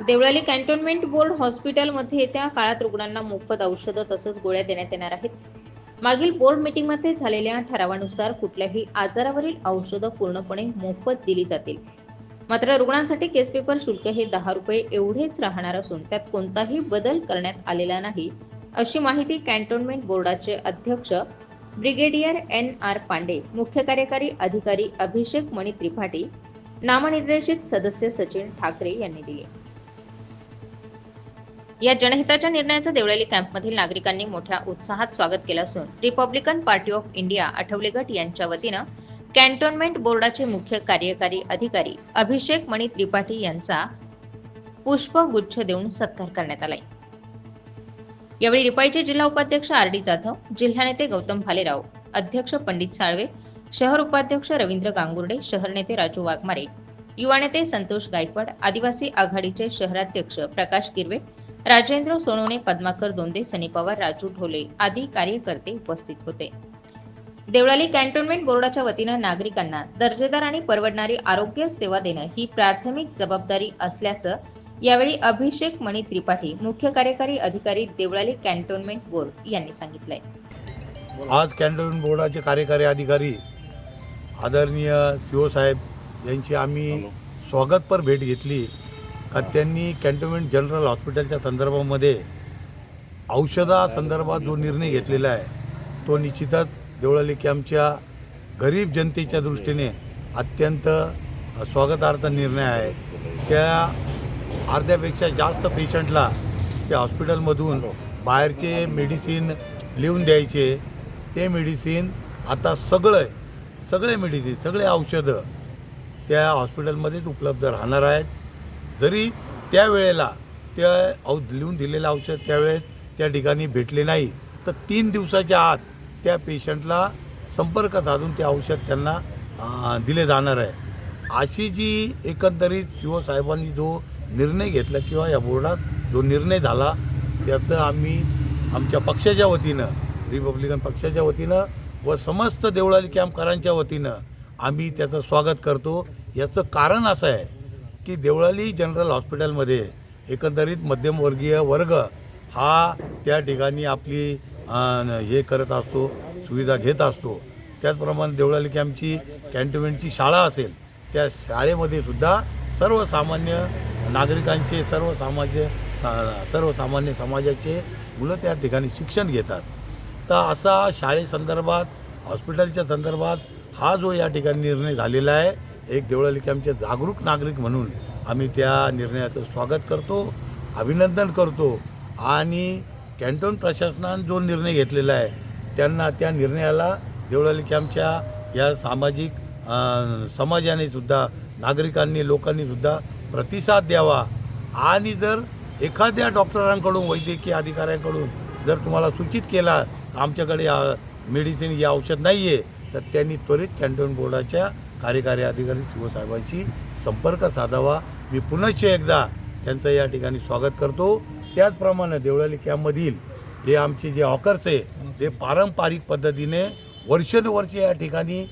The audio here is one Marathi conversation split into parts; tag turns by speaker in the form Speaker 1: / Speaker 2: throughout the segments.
Speaker 1: देवळाली कॅन्टोन्मेंट बोर्ड हॉस्पिटलमध्ये येत्या काळात रुग्णांना मोफत औषधं तसंच गोळ्या देण्यात येणार आहेत. मागील बोर्ड मीटिंगमध्ये झालेल्या ठरावानुसार कुठल्याही आजारावरील औषधं पूर्णपणे मोफत दिली जातील. मात्र रुग्णांसाठी केस पेपर शुल्क हे दहा रुपये एवढेच राहणार असून त्यात कोणताही बदल करण्यात आलेला नाही अशी माहिती कॅन्टोन्मेंट बोर्डाचे अध्यक्ष ब्रिगेडियर एन आर पांडे मुख्य कार्यकारी अधिकारी अभिषेक मणी त्रिपाठी नामनिर्देशित सदस्य सचिन ठाकरे यांनी दिली. या जनहिताच्या निर्णयाचं देवळाली कॅम्पमधील नागरिकांनी मोठ्या उत्साहात स्वागत केलं असून Republican party of India Athawale गट यांच्या वतीनं कॅन्टोन्मेंट बोर्डाचे मुख्य कार्यकारी अधिकारी अभिषेक मणी त्रिपाठी यांचा पुष्पगुच्छ देऊन सत्कार करण्यात आलाय. यावेळी रिपाईचे जिल्हा उपाध्यक्ष आर डी जाधव जिल्हा नेते गौतम भालेराव अध्यक्ष पंडित साळवे शहर उपाध्यक्ष रवींद्र गांगुर्डे शहर नेते राजू वाघमारे युवा नेते संतोष गायकवाड आदिवासी आघाडीचे शहराध्यक्ष प्रकाश किरवे राजेंद्र सोनवणे पद्माकर दोंदे सनी पवार राजू ढोले आदी कार्यकर्ते उपस्थित होते. देवळाली कॅन्टोन्मेंट बोर्डाच्या वतीनं नागरिकांना दर्जेदार आणि परवडणारी आरोग्य सेवा देणं ही प्राथमिक जबाबदारी असल्याचं यावेळी अभिषेक मणी त्रिपाठी मुख्य कार्यकारी अधिकारी देवळाली कॅन्टोन्मेंट बोर्ड यांनी सांगितलंय.
Speaker 2: आज कॅन्टोन्मेंट बोर्डाचे कार्यकारी अधिकारी आदरणीय सी ओ साहेब यांची आम्ही स्वागतपर भेट घेतली. त्यांनी कॅन्टोन्मेंट जनरल हॉस्पिटलच्या संदर्भामध्ये औषधासंदर्भात जो निर्णय घेतलेला आहे तो निश्चितच देवळाली कॅम्पच्या गरीब जनतेच्या दृष्टीने अत्यंत स्वागतार्थ निर्णय आहे. त्या अर्ध्यापेक्षा जास्त पेशंटला त्या हॉस्पिटलमधून बाहेरचे मेडिसिन लिहून द्यायचे. ते मेडिसिन आता सगळं सगळे मेडिसिन सगळे औषधं त्या हॉस्पिटलमध्येच उपलब्ध राहणार आहेत. जरी त्यावेळेला त्या औ लिहून दिलेलं औषध त्यावेळेस त्या ठिकाणी भेटले नाही तर तीन दिवसाच्या आत त्या पेशंटला संपर्क साधून ते औषध त्यांना दिले जाणार आहे. अशी जी एकंदरीत शिवसाहेबांनी जो निर्णय घेतला किंवा या बोर्डात जो निर्णय झाला त्याचं आम्ही आमच्या पक्षाच्या वतीनं रिपब्लिकन पक्षाच्या वतीनं व समस्त देवळाली कॅम्पकरांच्या वतीनं आम्ही त्याचं स्वागत करतो. याचं कारण असं आहे की देवळाली जनरल हॉस्पिटलमध्ये एकंदरीत मध्यमवर्गीय वर्ग हा त्या ठिकाणी आपली हे करत असतो सुविधा घेत असतो. त्याचप्रमाणे देवळाली कॅम्पची कॅन्टोन्मेंटची शाळा असेल त्या शाळेमध्ये सुद्धा सर्वसामान्य नागरिकांचे सर्वसामान्य सर्वसामान्य समाजाचे मुलं त्या ठिकाणी शिक्षण घेतात. तर असा शाळेसंदर्भात हॉस्पिटलच्या संदर्भात हा जो या ठिकाणी निर्णय झालेला आहे एक देवळाली कॅम्पचे जागरूक नागरिक म्हणून आम्ही त्या निर्णयाचं स्वागत करतो अभिनंदन करतो. आणि कॅन्टोन प्रशासनानं जो निर्णय घेतलेला आहे त्यांना त्या निर्णयाला देवळाली कॅम्पच्या या सामाजिक समाजाने सुद्धा नागरिकांनी लोकांनी सुद्धा प्रतिसाद द्यावा. आणि जर एखाद्या डॉक्टरांकडून वैद्यकीय अधिकाऱ्यांकडून जर तुम्हाला सूचित केला आमच्याकडे मेडिसिन या औषध नाही आहे तर त्यांनी त्वरित कॅन्टोन बोर्डाच्या कार्यकारी अधिकारी शिवसाहेबांशी संपर्क साधावा. मी पुनश्च एकदा त्यांचं या ठिकाणी स्वागत करतो. त्याचप्रमाणे देवळाली कॅम्पमधील हे आमचे जे हॉकर्स आहे ते पारंपरिक पद्धतीने वर्षानुवर्षे या ठिकाणी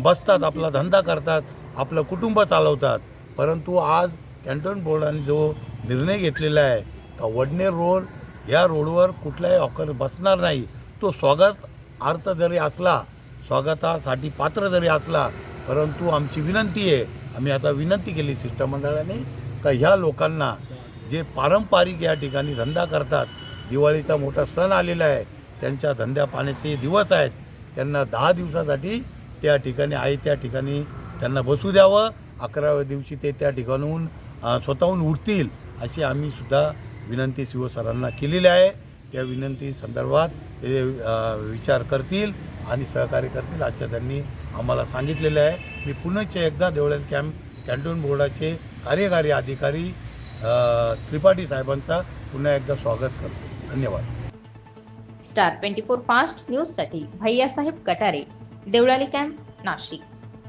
Speaker 2: बसतात आपला धंदा करतात आपलं कुटुंब चालवतात. परंतु आज कॅन्टोन बोर्डाने जो निर्णय घेतलेला आहे का वडनेर रोड या रोडवर कुठलाही हॉकर बसणार नाही. तो स्वागत अर्थ जरी असला स्वागतासाठी पात्र जरी असला परंतु आमची विनंती आहे आम्ही आता विनंती केली शिष्टमंडळाने का ह्या लोकांना जे पारंपरिक या ठिकाणी धंदा करतात दिवाळीचा मोठा सण आलेला आहे त्यांच्या धंद्या पाण्याचे दिवस आहेत त्यांना दहा दिवसासाठी त्या ठिकाणी आहे त्या ठिकाणी त्यांना बसू द्यावं अकराव्या दिवशी ते त्या ठिकाणून स्वतःहून उठतील अशी आम्ही सुद्धा विनंती शिवसरांना केलेली आहे. त्या विनंती संदर्भात ते विचार करतील. आणि सहकार्य करतील असं त्यांनी आम्हाला सांगितलेलं आहे. मी पुनश्च एकदा देवळ्यात कॅम्प कॅन्टोन बोर्डाचे कार्यकारी अधिकारी त्रिपाठी साहेबांचा पुन्हा एकदा स्वागत करतो. धन्यवाद.
Speaker 1: स्टार ट्वेंटी फोर फास्ट न्यूजसाठी भैयासाहेब कटारे देवळाली कॅम्प नाशिक.